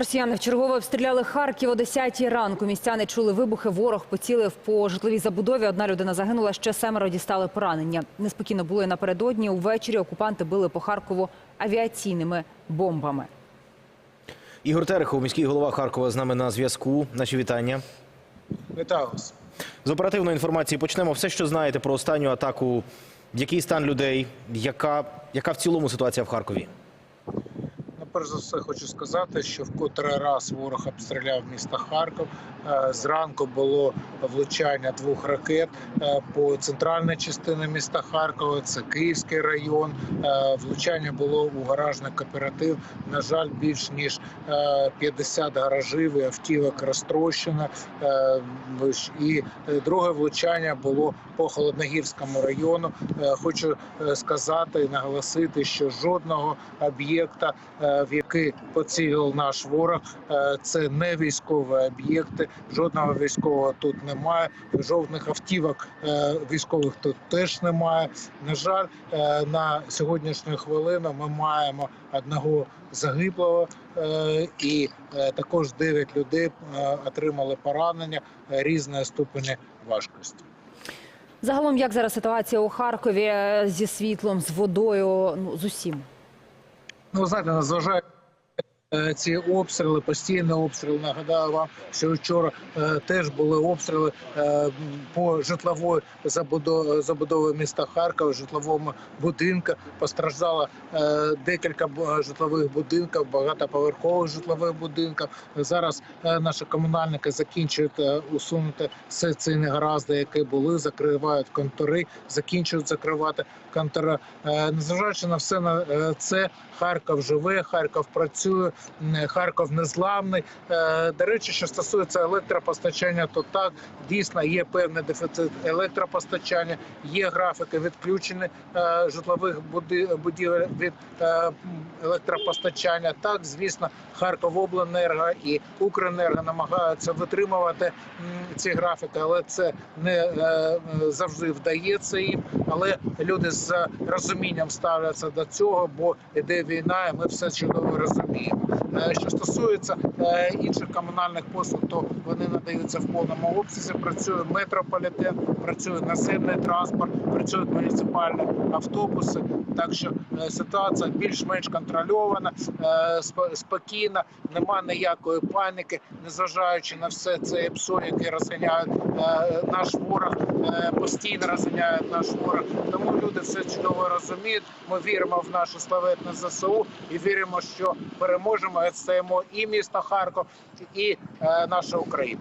Росіяни вчергове обстріляли Харків о 10 ранку. Містяни чули вибухи. Ворог поцілив по житловій забудові. Одна людина загинула, ще семеро дістали поранення. Неспокійно було і напередодні. Увечері окупанти били по Харкову авіаційними бомбами. Ігор Терехов, міський голова Харкова, з нами на зв'язку. Наші вітання. Вітаю вас. З оперативної інформації почнемо. Все, що знаєте про останню атаку. Який стан людей? Яка, яка в цілому ситуація в Харкові? Перш за все, хочу сказати, що в котрий раз ворог обстріляв місто Харків. Е, Зранку було влучання двох ракет е, по центральній частині міста Харкова. Це Київський район. Е, Влучання було у гаражний кооператив. На жаль, більш ніж е, 50 гаражів і автівок розтрощено. І друге влучання було по Холодногірському району. Хочу сказати і наголосити, що жодного об'єкта, в який поцілив наш ворог, е, це не військові об'єкти. Жодного військового тут немає. Жодних автівок е, військових тут теж немає. На жаль, е, на сьогоднішню хвилину ми маємо одного загиблого, і також 9 людей отримали поранення різної ступені важкості. Загалом, як зараз ситуація у Харкові зі світлом, з водою, ну з усім? Ну, ви знаєте, незважаючи ці обстріли, постійні обстріли. Нагадаю вам, що вчора е, теж були обстріли е, по житлової забудови, міста Харкова, житловому будинку. Постраждало е, декілька житлових будинків, багатоповерхових житлових будинків. Зараз е, наші комунальники закінчують е, усунути все ці негаразди, які були, закривають контори, закінчують закривати контори. Е, Незважаючи на все на е, це, Харків живе, Харків працює, м, Харків незламний. Е, До речі, що стосується електропостачання, то так дійсно є певний дефіцит електропостачання, є графіки відключення е, житлових будівель від е, електропостачання. Так, звісно, Харковобленерго і Укренерго намагаються витримувати ці графіки, але це не завжди вдається їм. Але люди з розумінням ставляться до цього, бо іде війна, і ми все чудово розуміємо. Стосується е, інших комунальних послуг, то вони надаються в повному обсязі. Працює метрополітен, працює наземний транспорт, працюють муніципальні автобуси. Так що е, ситуація більш-менш контрольована, е, спокійна, нема ніякої паніки, незважаючи на все це епсо, яке розганяють наш ворог, постійно розганяє наш ворог. Тому люди все чудово розуміють. Ми віримо в нашу славетне ЗСУ і віримо, що переможемо і відстаємо і місто Харків, і нашу наша Україна.